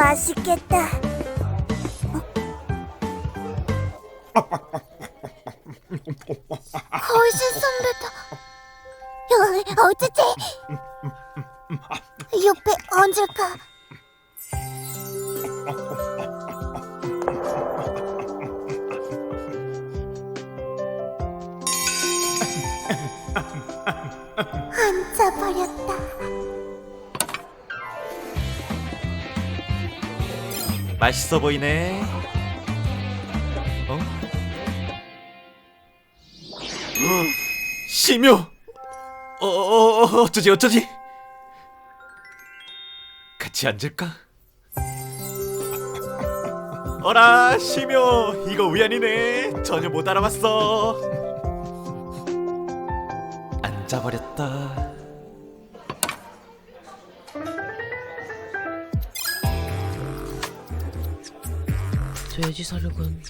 맛있겠다. 거신 선배다. 어, 어쩌지? 옆에 얹을까? 앉아버렸다. 맛있어 보이네. 어? 심효. 어, 어, 어, 어쩌지 어쩌지? 같이 앉을까? 어라 심효 이거 우연이네 전혀 못 알아봤어 앉아버렸다 돼지 사육은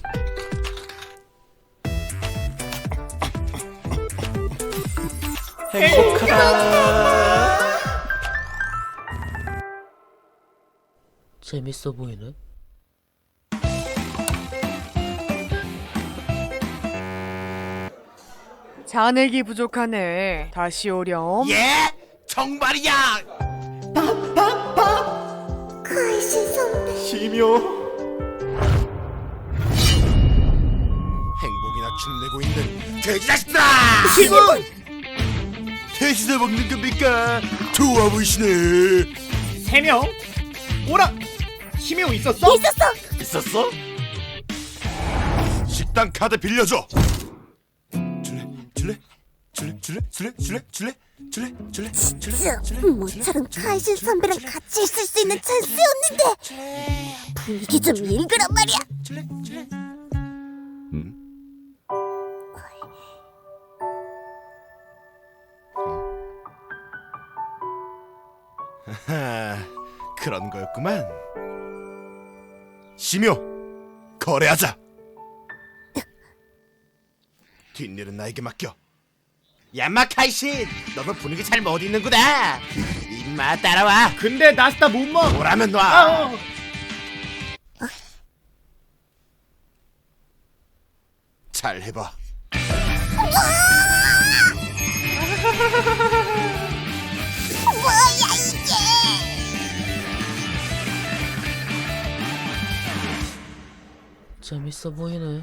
행복하다 재밌어 보이네. 잔액이 부족하네. 다시 오렴. 예? 정말이야. 거신 선배. 심효 행복이나 축내고 있는 돼지 자식들아! 돼지들 먹는 겁니까? 좋아 보이시네. 세 명? 오라! 심해오 있었어? 있었어. 있었어? 식당 카드 빌려줘. 줄래? 줄래? 줄래? 줄래? 줄래? 줄래? 줄래? 줄래? 줄래? 줄래? 저, 모처럼 카이신 선배랑 같이 있을 수 있는 찬스였는데 분위기 좀 읽으란 말이야. 줄래? 줄래? 하, 그런 거였구만. 심효, 거래하자. 뒷일은 나에게 맡겨. 야마 카이신, 너도 분위기 잘 못 있는구나. 임마 따라와. 근데 나스타 못 먹어. 오라면 놔. 아, 어. 잘 해봐. 재밌어 보이네.